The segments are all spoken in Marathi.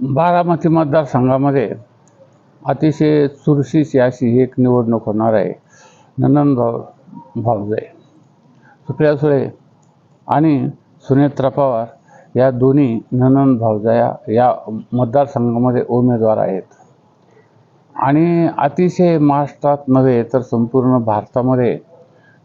बारामती मतदारसंघामध्ये अतिशय चुरशीची अशी एक निवडणूक होणार आहे. नंदनभाव भावजय सुप्रिया सुळे आणि सुनेत्रा पवार या दोन्ही ननंद भावजया या मतदारसंघामध्ये उमेदवार आहेत. आणि अतिशय महाराष्ट्रात नव्हे तर संपूर्ण भारतामध्ये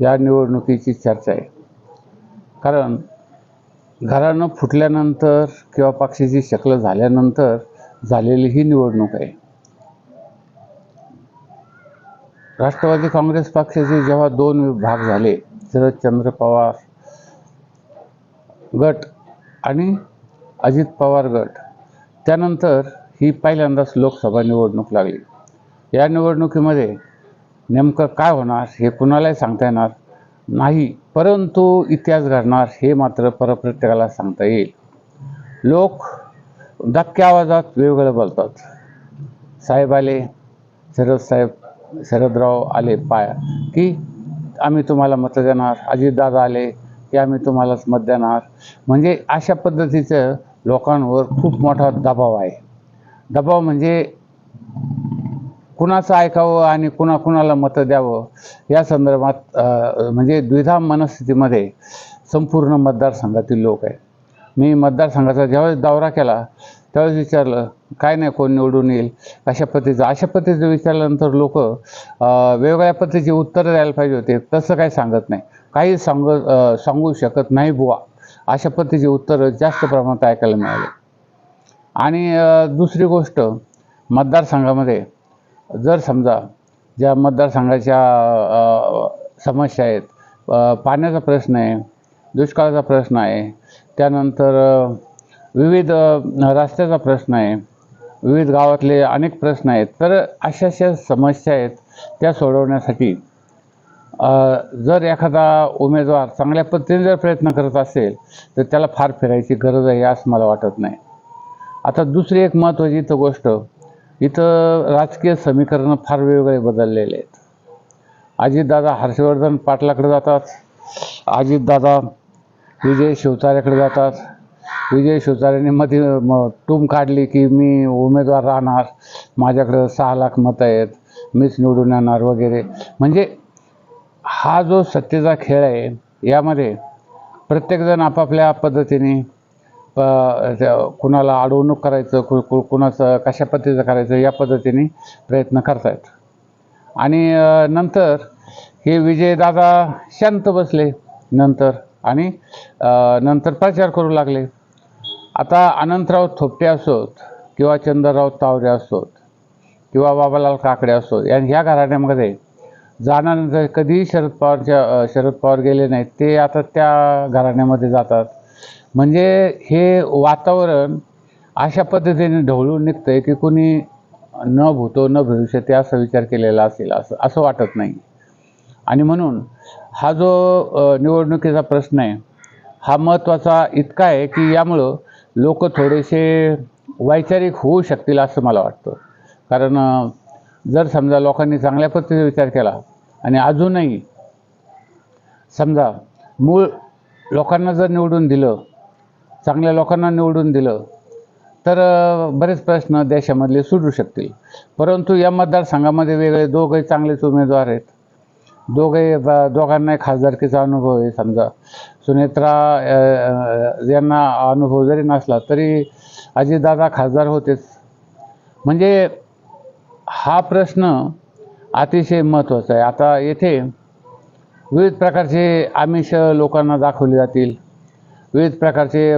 या निवडणुकीची चर्चा आहे. कारण घरानं फुटल्यानंतर किंवा पक्षाची शक्ल झाल्यानंतर झालेली ही निवडणूक आहे. राष्ट्रवादी काँग्रेस पक्षाचे जेव्हा दोन विभाग झाले शरदचंद्र पवार गट आणि अजित पवार गट त्यानंतर ही पहिल्यांदाच लोकसभा निवडणूक लागली. या निवडणुकीमध्ये नेमकं काय होणार हे कुणालाही सांगता येणार नाही परंतु इतिहास घडणार हे मात्र परप्रत्येकाला सांगता येईल. लोक धक्क्या आवाजात वेगवेगळं बोलतात. साहेब आले शरद साहेब शरदराव आले पाय की आम्ही तुम्हाला मतं देणार अजितदादा आले की आम्ही तुम्हालाच मत देणार. म्हणजे अशा पद्धतीचं लोकांवर खूप मोठा दबाव आहे. दबाव म्हणजे कुणाचं ऐकावं आणि कुणा कुणाला मतं द्यावं या संदर्भात म्हणजे द्विधा मनस्थितीमध्ये संपूर्ण मतदारसंघातील लोक आहे मी मतदारसंघाचा ज्यावेळेस दौरा केला त्यावेळेस विचारलं काय नाही कोण निवडून येईल? अशा पद्धतीचं अशा पद्धतीचं विचारल्यानंतर लोक वेगवेगळ्या पद्धतीची उत्तरं द्यायला पाहिजे होते. तसं काही सांगत नाही. काही सांग सांगू शकत नाही बुवा. अशा पद्धतीची उत्तरं जास्त प्रमाणात ऐकायला मिळाली. आणि दुसरी गोष्ट मतदारसंघामध्ये जर समजा ज्या मतदारसंघाच्या समस्या आहेत पाण्याचा प्रश्न आहे दुष्काळाचा प्रश्न आहे त्यानंतर विविध रस्त्याचा प्रश्न आहे विविध गावातले अनेक प्रश्न आहेत तर अशा अशा समस्या आहेत त्या सोडवण्यासाठी जर एखादा उमेदवार चांगल्या पद्धतीने जर प्रयत्न करत असेल तर त्याला फार फिरायची गरज आहे असं मला वाटत नाही. आता दुसरी एक महत्त्वाची इथं गोष्ट इथं राजकीय समीकरणं फार वेगवेगळे बदललेले आहेत. अजितदादा हर्षवर्धन पाटलाकडे जातात अजितदादा विजय शिवतारेकडे जातात विजय शिवतारेने मध्ये मग टूम काढली की मी उमेदवार राहणार माझ्याकडं सहा लाख मतं आहेत मीच निवडून येणार वगैरे. म्हणजे हा जो सत्तेचा खेळ आहे यामध्ये प्रत्येकजण आपापल्या पद्धतीने कुणाला अडवणूक करायचं कु कु कुणाचं कशा पद्धतीचं करायचं या पद्धतीने प्रयत्न करतायत. आणि नंतर हे विजयदादा शांत बसले नंतर आणि नंतर प्रचार करू लागले. आता अनंतराव थोपटे असोत किंवा चंद्रराव तावरे असोत किंवा बाबालाल काकडे असो या ह्या घराण्यामध्ये जाणार कधीही शरद पवारच्या शरद पवार गेले नाहीत ते आता त्या घराण्यामध्ये जातात. म्हणजे हे वातावरण अशा पद्धतीने ढवळून निघतं आहे की कुणी न भूतो न भविष्यते असा विचार केलेला असेल असं असं वाटत नाही. आणि म्हणून हा जो निवडणुकीचा प्रश्न आहे हा महत्त्वाचा इतका आहे की यामुळं लोक थोडेसे वैचारिक होऊ शकतील असं मला वाटतं. कारण जर समजा लोकांनी चांगल्या पद्धतीने विचार केला आणि अजूनही समजा मूळ लोकांना जर निवडून दिलं चांगल्या लोकांना निवडून दिलं तर बरेच प्रश्न देशामधले सुटू शकतील. परंतु या मतदारसंघामध्ये वेगळे दोघंही चांगलेच उमेदवार आहेत. दोघे ब- दोघांनाही खासदारकीचा अनुभव आहे. समजा सुनेत्रा यांना अनुभव जरी नसला तरी अजितदादा खासदार होतेच. म्हणजे हा प्रश्न अतिशय महत्त्वाचा आहे. आता येथे विविध प्रकारचे आमिष लोकांना दाखवले जातील. विविध प्रकारचे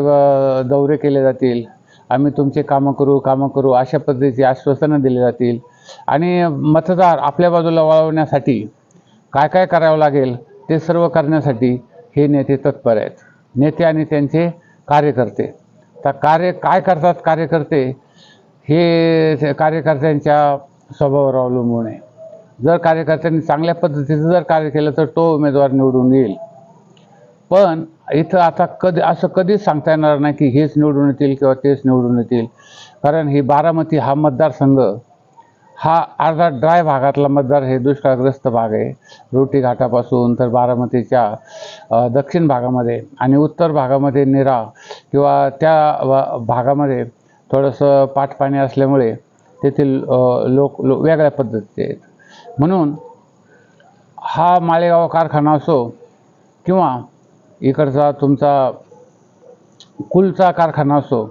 दौरे केले जातील. आम्ही तुमचे कामं करू कामं करू अशा पद्धतीची आश्वासनं दिली जातील. आणि मतदार आपल्या बाजूला वळवण्यासाठी काय काय करावं लागेल ते सर्व करण्यासाठी हे नेते तत्पर आहेत. नेते आणि त्यांचे कार्यकर्ते. तर कार्य काय करतात कार्यकर्ते? हे कार्यकर्त्यांच्या स्वभावावर अवलंबून आहे. जर कार्यकर्त्यांनी चांगल्या पद्धतीचं जर कार्य केलं तर तो उमेदवार निवडून येईल. पण इथं आता कधी असं कधीच सांगता येणार नाही की हेच निवडून येतील किंवा तेच निवडून येतील. कारण ही बारामती हा मतदारसंघ हा अर्धा ड्राय भागातला मतदार हे दुष्काळग्रस्त भाग आहे. रोटी घाटापासून तर बारामतीच्या दक्षिण भागामध्ये आणि उत्तर भागामध्ये निरा किंवा त्या भागामध्ये थोडंसं पाठपाणी असल्यामुळे तेथील लोक लो वेगळ्या पद्धतीचे आहेत. म्हणून हा माळेगाव कारखाना असो किंवा इकडचा तुमचा कुलचा कारखाना असो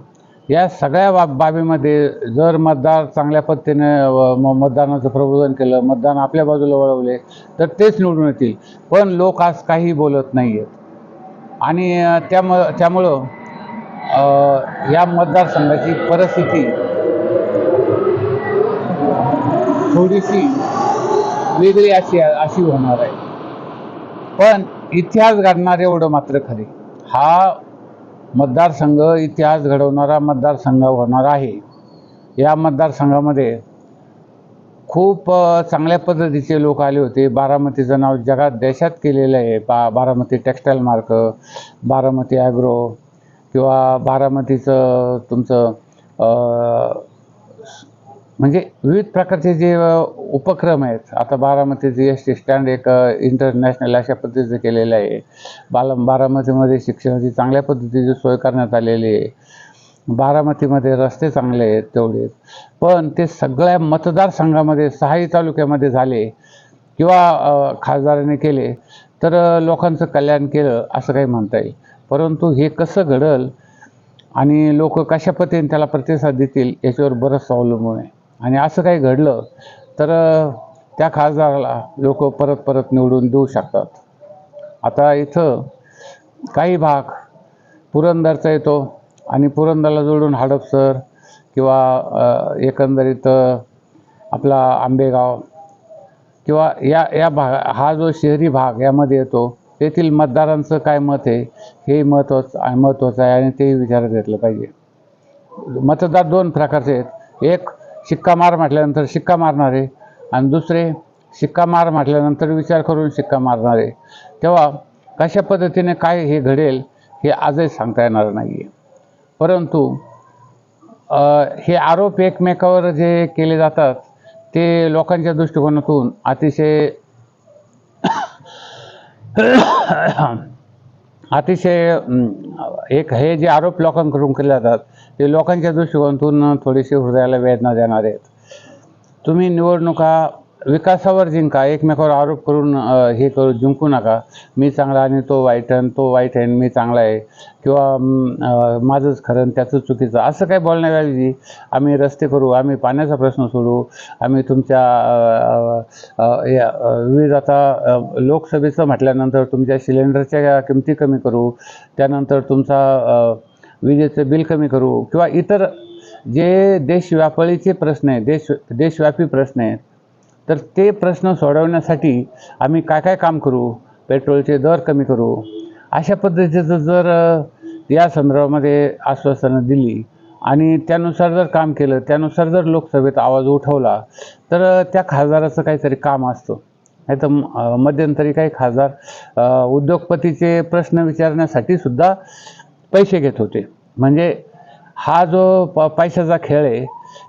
या सगळ्या बाब बाबीमध्ये जर मतदार चांगल्या पद्धतीने म- मतदानाचं प्रबोधन केलं मतदान आपल्या बाजूला वळवले तर तेच निवडून येतील. पण लोक आज काही बोलत नाही आहेत आणि त्याम त्यामुळं या मतदारसंघाची परिस्थिती थोडीशी वेगळी अशी अशी होणार आहे. पण इतिहास घडणार एवढं मात्र खरे. हा मतदारसंघ इतिहास घडवणारा मतदारसंघ होणार आहे. या मतदारसंघामध्ये खूप चांगल्या पद्धतीचे लोक आले होते. बारामतीचं नाव जगात देशात केलेलं आहे. बा Baramati textile mark Baramati agro किंवा बारामतीचं तुमचं म्हणजे विविध प्रकारचे जे उपक्रम आहेत. आता बारामतीचे एस टी स्टँड एक इंटरनॅशनल अशा पद्धतीचं केलेलं आहे. बाला बारामतीमध्ये शिक्षणाची चांगल्या पद्धतीची सोय करण्यात आलेली आहे. बारामतीमध्ये रस्ते चांगले आहेत तेवढे. पण ते सगळ्या मतदारसंघामध्ये सहाही तालुक्यामध्ये झाले किंवा खासदाराने केले तर लोकांचं कल्याण केलं असं काही म्हणता येईल. परंतु हे कसं घडल आणि लोक कशा पद्धतीने त्याला प्रतिसाद देतील याच्यावर बरंच अवलंबून आहे. आणि असं काही घडलं तर त्या खासदाराला लोक परत परत निवडून देऊ शकतात. आता इथं काही भाग पुरंदरचा येतो आणि पुरंदरला जोडून हडपसर किंवा एकंदरीत आपला आंबेगाव किंवा या या भाग हा जो शहरी भाग यामध्ये येतो तेथील मतदारांचं काय मत आहे हे महत्त्वाचं महत्त्वाचं आहे आणि तेही विचारात घेतलं पाहिजे. मतदार दोन प्रकारचे आहेत. एक शिक्का मार म्हटल्यानंतर शिक्का मारणारे आणि दुसरे शिक्का मार म्हटल्यानंतर विचार करून शिक्का मारणारे. तेव्हा कशा पद्धतीने काय हे घडेल हे आजही सांगता येणार नाही आहे परंतु हे आरोप एकमेकावर जे केले जातात ते लोकांच्या दृष्टिकोनातून अतिशय अतिशय एक हे जे आरोप लोकांकडून केले जातात ते लोकांच्या दृष्टिकोनातून थोडीशी हृदयाला वेदना देणारे आहेत. तुम्ही निवडणुका विकासावर जिंका एकमेकावर आरोप करून हे करू जिंकू नका. मी चांगला आणि तो वाईट आणि तो वाईट आहे मी चांगला आहे. किंवा माझंच खरं त्याचं चुकीचं. असं काही बोलण्याऐवजी आम्ही रस्ते करू आम्ही पाण्याचा प्रश्न सोडू. आम्ही तुमच्या या, विविध आता लोकसभेचं म्हटल्यानंतर तुमच्या सिलेंडरच्या किमती कमी करू. त्यानंतर तुमचा विजेचं बिल कमी करू. किंवा इतर जे देशव्यापळीचे प्रश्न आहे देश देशव्यापी प्रश्न आहेत तर ते प्रश्न सोडवण्यासाठी आम्ही काय काय काम करू? पेट्रोलचे दर कमी करू? अशा पद्धतीचं जर या संदर्भामध्ये आश्वासनं दिली आणि त्यानुसार जर काम केलं त्यानुसार जर लोकसभेत आवाज उठवला तर त्या खासदाराचं काहीतरी काम असतं. नाही तर मध्यंतरी काही खासदार उद्योगपतीचे प्रश्न विचारण्यासाठी सुद्धा पैसे घेत होते. म्हणजे हा जो प पैशाचा खेळ आहे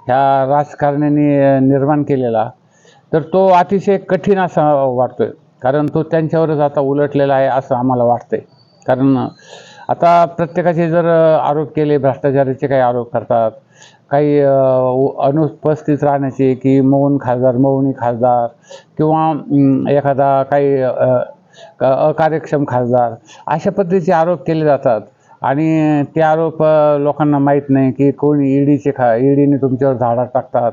ह्या राजकारण्यांनी निर्माण केलेला तर तो अतिशय कठीण असा वाटतो आहे कारण तो त्यांच्यावरच आता उलटलेला आहे असं आम्हाला वाटतं आहे कारण आता प्रत्येकाचे जर आरोप केले भ्रष्टाचाराचे काही आरोप करतात काही अनुपस्थित राहण्याचे की मौन खासदार मौनी खासदार किंवा एखादा काही अकार्यक्षम खासदार अशा पद्धतीचे आरोप केले जातात. आणि ते आरोप लोकांना माहीत नाही की कोण ईडीचे खा ईडीने तुमच्यावर झाडा टाकतात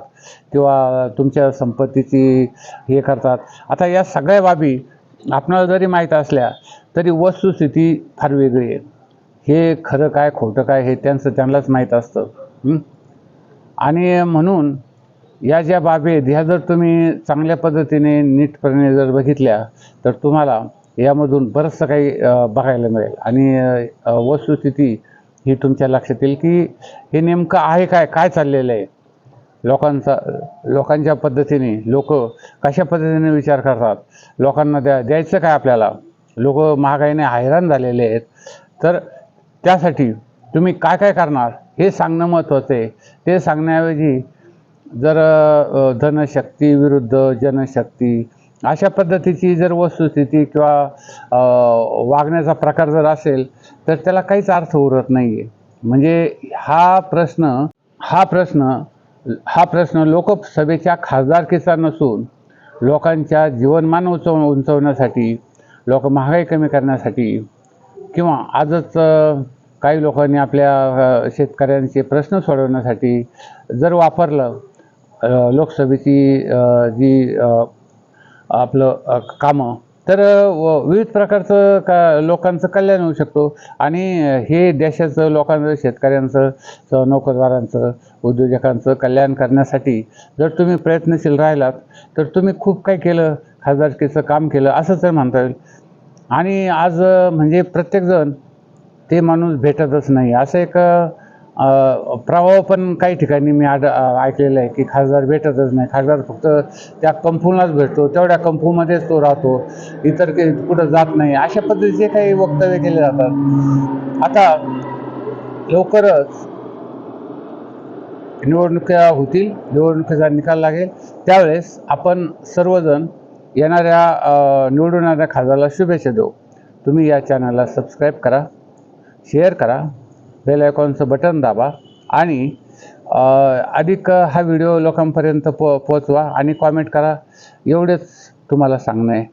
किंवा तुमच्या संपत्तीची हे करतात. आता या सगळ्या बाबी आपणाला जरी माहीत असल्या तरी वस्तुस्थिती फार वेगळी आहे. हे खरं काय खोटं काय हे त्यांचं त्यांनाच माहीत असतं. आणि म्हणून या ज्या बाबी आहेत ह्या जर तुम्ही चांगल्या पद्धतीने नीटपणे जर बघितल्या तर तुम्हाला यामधून बरंचसं काही बघायला मिळेल. आणि वस्तुस्थिती ही तुमच्या लक्षात येईल की हे नेमकं आहे काय? काय चाललेलं आहे? लोकांचा लोकांच्या पद्धतीने लोक कशा पद्धतीने विचार करतात? लोकांना द्या द्यायचं काय आपल्याला? लोक महागाईने हैराण झालेले आहेत. तर त्यासाठी तुम्ही काय काय करणार? हे सांगणं महत्त्वाचं आहे. ते सांगण्याऐवजी जर धनशक्ती विरुद्ध जनशक्ती अशा पद्धतीची जर वस्तुस्थिती किंवा वागण्याचा प्रकार जर असेल तर त्याला काहीच अर्थ उरत नाही आहे म्हणजे हा प्रश्न हा प्रश्न हा प्रश्न लोकसभेच्या खासदारकीचा नसून लोकांच्या जीवनमान उंचव उंचवण्यासाठी लोक महागाई कमी करण्यासाठी किंवा आजच काही लोकांनी आपल्या शेतकऱ्यांचे प्रश्न सोडवण्यासाठी जर वापरलं लोकसभेची जी आपलं कामं. तर व- विविध प्रकारचं का लोकांचं कल्याण होऊ शकतो. आणि हे देशाचं लोकांचं शेतकऱ्यांचं नोकरदारांचं उद्योजकांचं कल्याण करण्यासाठी जर तुम्ही प्रयत्नशील राहिलात तर तुम्ही खूप काही केलं खासदारकीचं काम केलं असं तर म्हणता येईल. आणि आज म्हणजे प्रत्येकजण ते माणूस भेटतच नाही. असं एक प्रभाव पण काही ठिकाणी मी आड ऐकलेला आहे की खासदार भेटतच नाही. खासदार फक्त त्या कंपूलाच भेटतो. तेवढ्या कंपूमध्येच तो राहतो. इतर काही कुठं जात नाही. अशा पद्धतीचे काही वक्तव्य केले जातात. आता लवकरच निवडणुका होतील. निवडणुकीचा निकाल लागेल. त्यावेळेस आपण सर्वजण येणाऱ्या निवडून येणाऱ्या खासदाराला शुभेच्छा देऊ. तुम्ही या चॅनलला सबस्क्राईब करा. शेअर करा. बेल आयकॉनचं बटन दाबा आणि अधिक हा व्हिडिओ लोकांपर्यंत पो पोचवा आणि कॉमेंट करा. एवढेच तुम्हाला सांगणं आहे.